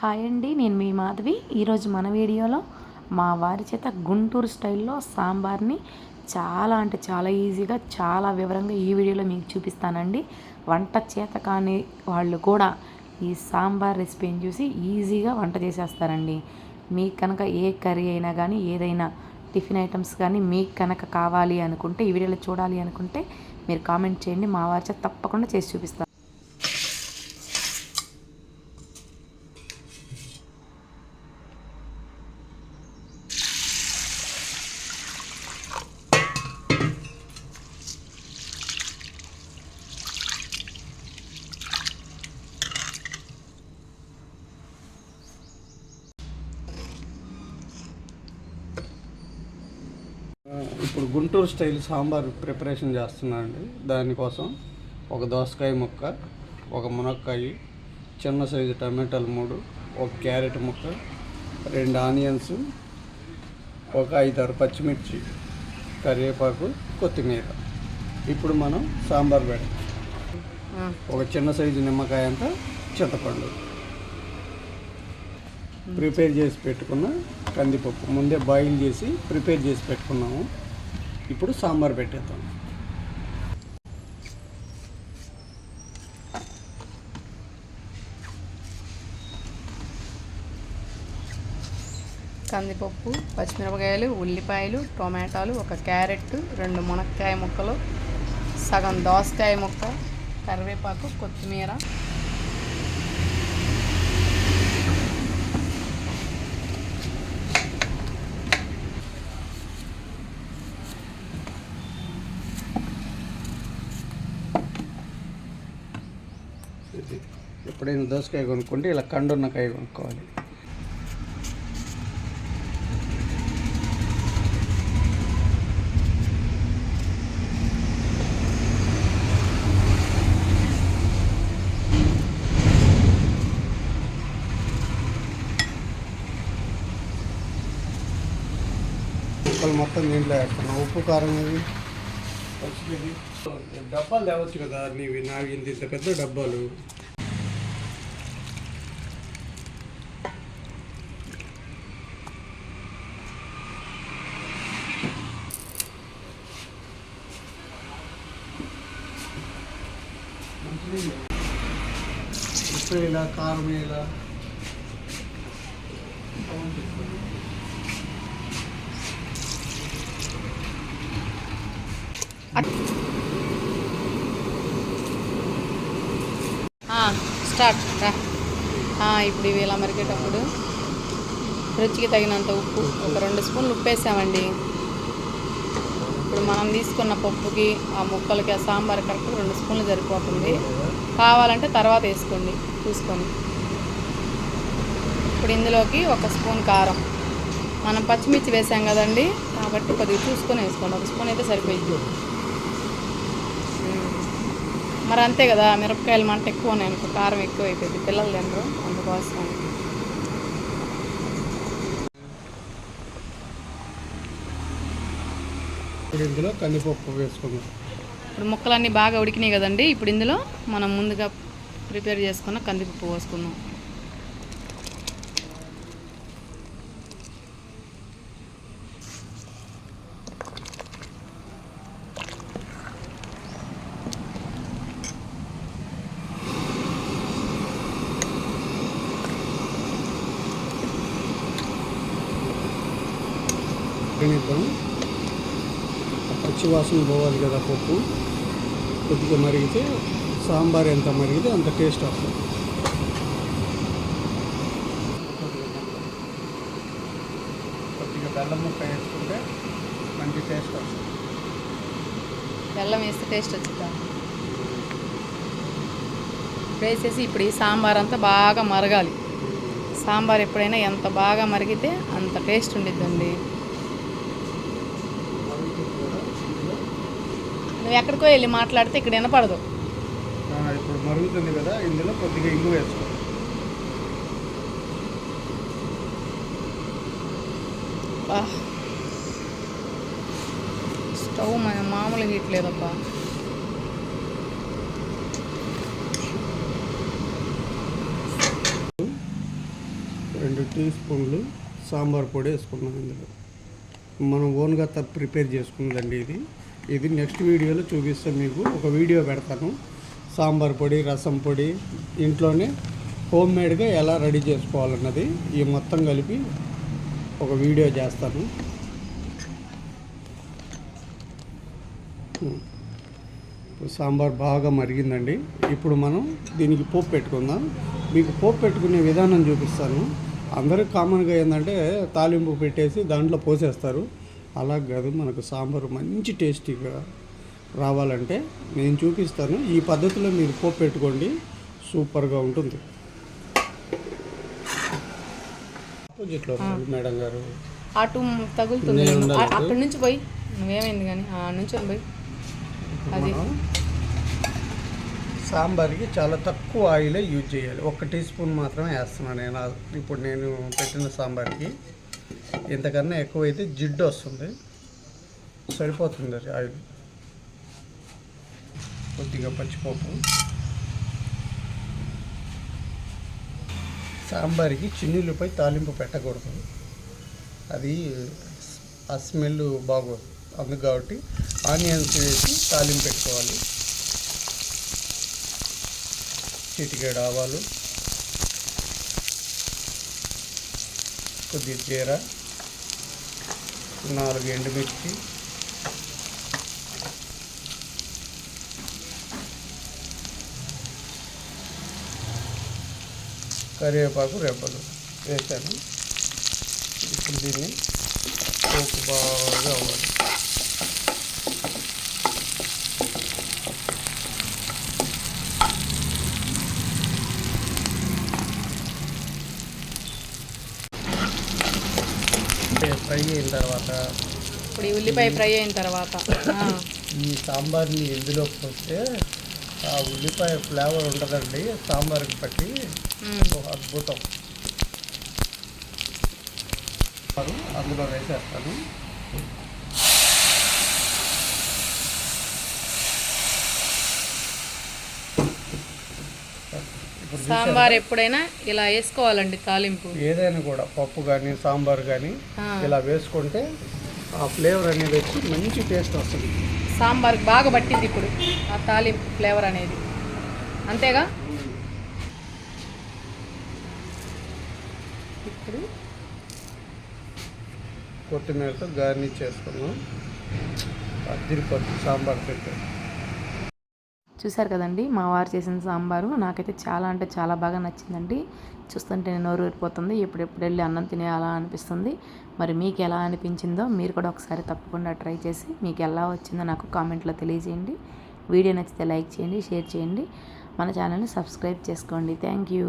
Hi అండి నేను మీ మాధవి. ఈరోజు మన వీడియోలో మా వారి చేత గుంటూరు స్టైల్లో సాంబార్ని చాలా అంటే చాలా ఈజీగా చాలా వివరంగా ఈ వీడియోలో మీకు చూపిస్తానండి. వంట చేత కాని వాళ్ళు కూడా ఈ సాంబార్ రెసిపీని చూసి ఈజీగా వంట చేసేస్తారండి. మీకు కనుక ఏ కర్రీ అయినా కానీ ఏదైనా టిఫిన్ ఐటమ్స్ కానీ మీకు కనుక కావాలి అనుకుంటే ఈ వీడియోలో చూడాలి అనుకుంటే మీరు కామెంట్ చేయండి. మా వారి చేత తప్పకుండా చేసి చూపిస్తాను ఆ, ఇప్పుడు గుంటూరు స్టైల్ సాంబార్ ప్రిపరేషన్ చేస్తున్నానండి. దానికోసం ఒక దోసకాయ ముక్క ఒక మునక్కాయ చిన్న సైజు టమాటాలు మూడు ఒక క్యారెట్ ముక్క రెండు ఆనియన్స్ ఒక ఐదారు పచ్చిమిర్చి కరివేపాకు కొత్తిమీర. ఇప్పుడు మనం సాంబార్ పెడతాం ఒక చిన్న సైజు నిమ్మకాయ అంత చింతపండు. ప్రిపేర్ చేసి పెట్టుకున్న కందిపప్పు. ముందే బాయిల్ చేసి ప్రిపేర్ చేసి పెట్టుకున్నాము. ఇప్పుడు సాంబార్ పెట్టేద్దాం. కందిపప్పు పచ్చిమిరపకాయలు ఉల్లిపాయలు టొమాటోలు ఒక క్యారెట్ రెండు మునక్కాయ ముక్కలు సగం దోసకాయ ముక్క కరివేపాకు కొత్తిమీర ఇది ఎప్పుడైనా దోసకాయ కొనుక్కుంటే ఇలా కండున్న కాయ కొనుక్కోవాలి. ముక్కలు మొత్తం దీంట్లో వేస్తున్నాం. ఉప్పు కారం అవి డబ్బాలు తేవచ్చు కదా నీవి నాకు ఇంత ఇంత పెద్ద డబ్బాలు. ఉప్పు ఇలా కారం స్టార్ట్ రా. ఇప్పుడు ఇవి ఇలా మరిగేటప్పుడు రుచికి తగినంత ఉప్పు ఒక రెండు స్పూన్లు ఉప్పు వేసామండి ఇప్పుడు మనం తీసుకున్న పప్పుకి ఆ ముక్కలకి ఆ సాంబార్ కరెక్ట్ రెండు స్పూన్లు సరిపోతుంది. కావాలంటే తర్వాత వేసుకోండి చూసుకొని. ఇప్పుడు ఇందులోకి ఒక స్పూన్ కారం. మనం పచ్చిమిర్చి వేసాం కదండి కాబట్టి కొద్దిగా చూసుకొని వేసుకోండి. ఒక స్పూన్ అయితే సరిపోయింది. మరి అంతే కదా మిరపకాయలు మంట ఎక్కువ అనుకో కారం ఎక్కువ అయిపోయింది పిల్లలు తినరు అందుకోసం. ఇందులో కందిపప్పు వేసుకుందాం. ఇప్పుడు ముక్కలన్నీ బాగా ఉడికినాయి కదండి. ఇప్పుడు ఇందులో మనం ముందుగా ప్రిపేర్ చేసుకున్న కందిపప్పు పోసుకుందాం. తినిద్దాం పచ్చి వాసన పోవాలి కదా పప్పు. కొద్దిగా మరిగితే సాంబార్ ఎంత మరిగితే అంత టేస్ట్ వస్తుంది. కొద్దిగా బెల్లం ముక్క వేసుకుంటే మంచి టేస్ట్ వస్తుంది. బెల్లం వేస్తే టేస్ట్ వచ్చిందా వేసేసి ఇప్పుడు ఈ సాంబార్ అంతా బాగా మరగాలి. సాంబార్ ఎప్పుడైనా ఎంత బాగా మరిగితే అంత టేస్ట్ ఉండిద్దండి. నువ్వు ఎక్కడికో వెళ్ళి మాట్లాడితే ఇక్కడ వినపడదు. ఇప్పుడు మరుగుతుంది కదా ఇందులో కొద్దిగా ఇంగు వేసుకో. స్టవ్ మన మామూలుగా హీట్ లేదబ్బా రెండు టీ స్పూన్లు సాంబార్ పొడి వేసుకున్నాం ఇందులో. మనం ఓన్గా ప్రిపేర్ చేసుకున్నదండి ఇది. ఇది నెక్స్ట్ వీడియోలో చూపిస్తాను మీకు. ఒక వీడియో పెడతాను. సాంబార్ పొడి రసం పొడి ఇంట్లోనే హోమ్ మేడ్గా ఎలా రెడీ చేసుకోవాలన్నది ఈ మొత్తం కలిపి ఒక వీడియో చేస్తాను. సాంబార్ బాగా మరిగిందండి. ఇప్పుడు మనం దీనికి పోపు పెట్టుకుందాం. మీకు పోపు పెట్టుకునే విధానం చూపిస్తాను. అందరికి కామన్గా ఏంటంటే తాలింపు పెట్టేసి దాంట్లో పోసేస్తారు. అలా కాదు మనకు సాంబార్ మంచి టేస్టీగా రావాలంటే నేను చూపిస్తాను. ఈ పద్ధతిలో మీరు పోపు పెట్టుకోండి. సూపర్గా ఉంటుంది. ఆపోజిట్లో మేడం గారు. అటు తగులుతుంది. అక్కడి నుంచి పోయి. నువ్వేమైంది కానీ? ఆ నుంచి పోయి. అది. సాంబార్కి చాలా తక్కువ ఆయిలే యూజ్ చేయాలి. ఒక టీ స్పూన్ మాత్రమే వేస్తున్నాను నేను. ఇప్పుడు నేను పెట్టిన సాంబార్కి. ఇంతకన్నా ఎక్కువైతే జిడ్డు వస్తుంది. సరిపోతుంది అది ఆయిల్. కొద్దిగా పచ్చిపప్పు. సాంబార్కి చిన్నులపై తాలింపు పెట్టకూడదు. అది ఆ స్మెల్ బాగోదు. అందుకు కాబట్టి ఆనియన్స్ వేసి తాలింపు పెట్టుకోవాలి. చిటికేడు ఆవాలు. కొద్ది జీర నాలుగు ఎండుమిర్చి కరివేపాకు రెబ్బలు వేసాను. ఇప్పుడు దీన్ని పోపు బాగా అవ్వాలి అంటే ఫ్రై అయిన తర్వాత ఇప్పుడు ఈ ఉల్లిపాయ ఫ్రై అయిన తర్వాత ఈ సాంబార్ని ఎందులో పోస్తే ఆ ఉల్లిపాయ ఫ్లేవర్ ఉంటుందండి సాంబార్కి. ఓ అద్భుతం. అందులో వేసేస్తాను ఇప్పుడు సాంబార్ ఎప్పుడైనా ఇలా వేసుకోవాలండి తాలింపు. ఏదైనా కూడా పప్పు కానీ సాంబార్ కానీ. ఇలా వేసుకుంటే ఆ ఫ్లేవర్ అనేది వచ్చి మంచి టేస్ట్ వస్తుంది. సాంబార్కి బాగా పట్టింది ఇప్పుడు ఆ తాలింపు ఫ్లేవర్ అనేది. అంతేగా? ఇప్పుడు కొత్తిమీరతో గార్నిష్ చేసుకున్నాం అద్దరిపోతుంది సాంబార్ పెట్టే చూశారు కదండి మా వారు చేసిన సాంబారు నాకైతే చాలా అంటే చాలా బాగా నచ్చిందండి. చూస్తుంటే నోరు ఊరిపోతుంది ఎప్పుడెప్పుడు వెళ్ళి అన్నం తినేయాలా అనిపిస్తుంది. మరి మీకు ఎలా అనిపించిందో మీరు కూడా ఒకసారి తప్పకుండా ట్రై చేసి మీకు ఎలా వచ్చిందో నాకు కామెంట్లో తెలియజేయండి. వీడియో నచ్చితే లైక్ చేయండి షేర్ చేయండి. మన ఛానల్ని సబ్స్క్రైబ్ చేసుకోండి. Thank you.